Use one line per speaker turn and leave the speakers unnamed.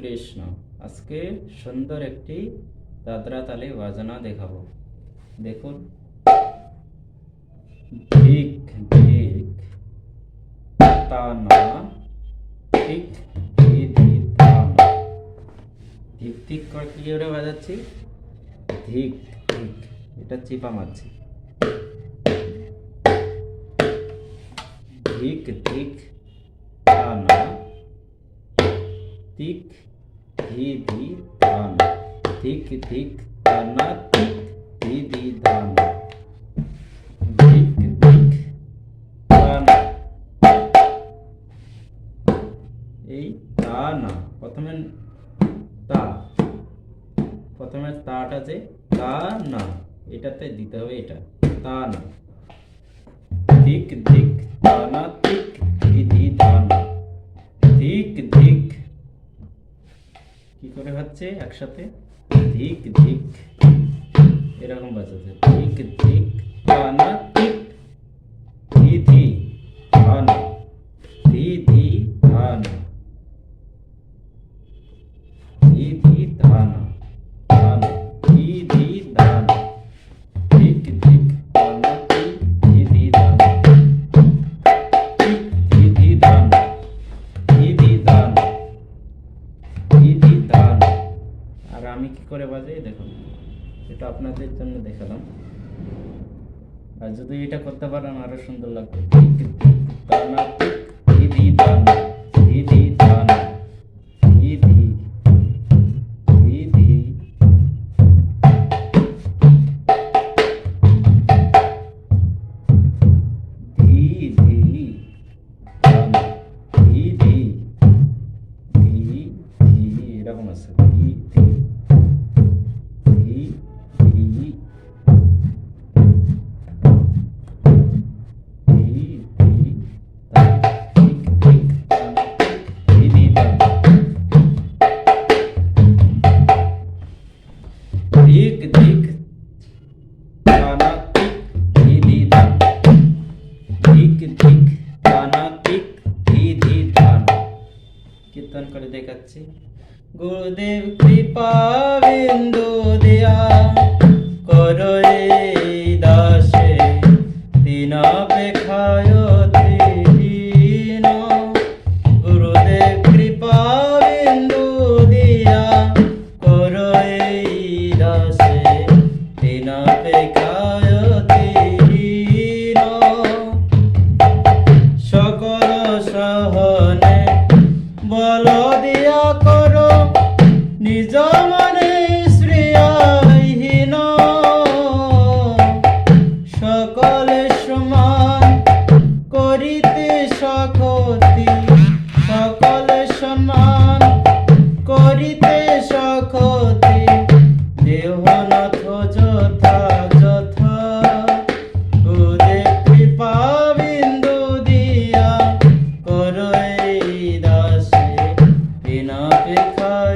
কৃষ্ণ আজকে সুন্দর একটি দাদরা তালে বাজনা দেখাবো। দেখুন। ভিক তানা ঠিক ধি ধি ধিক ধিক করে কি করে বাজাচ্ছি? ধিক ধিক, এটা চিপা মারছি। ধিক ধিক তিক ধি ধি ধান ধিক ধিক তানা তিক ধি ধি ধান। ধিক ধিক তানা এই তা না, প্রথমে তা, প্রথমে তাটা যে তা না, এটাতে দিতে হবে এটা, তা না। ধিক ধিক কি করে হচ্ছে? একসাথে ধিক ধিক, এরকম বাজাতে ধিক ধিক না ঠিক ধি ধি তা না ধি ধি তা না ধি ধি ধান ধান। আমি কি করে বাজাই দেখুন এটা আপনাদের জন্য দেখালাম আর যদি এটা করতে পারেন আরও সুন্দর লাগবে এরকম আছে বিধি বিধি ধান ঠিক ঠিক গুরুদেব কৃপা বিন্দু দিয়া করো দাসে। দিন অপেক্ষায় দিন কৃপা বিন্দু দিয়া দাসে। দিন অপেক্ষায় বিনা পেখা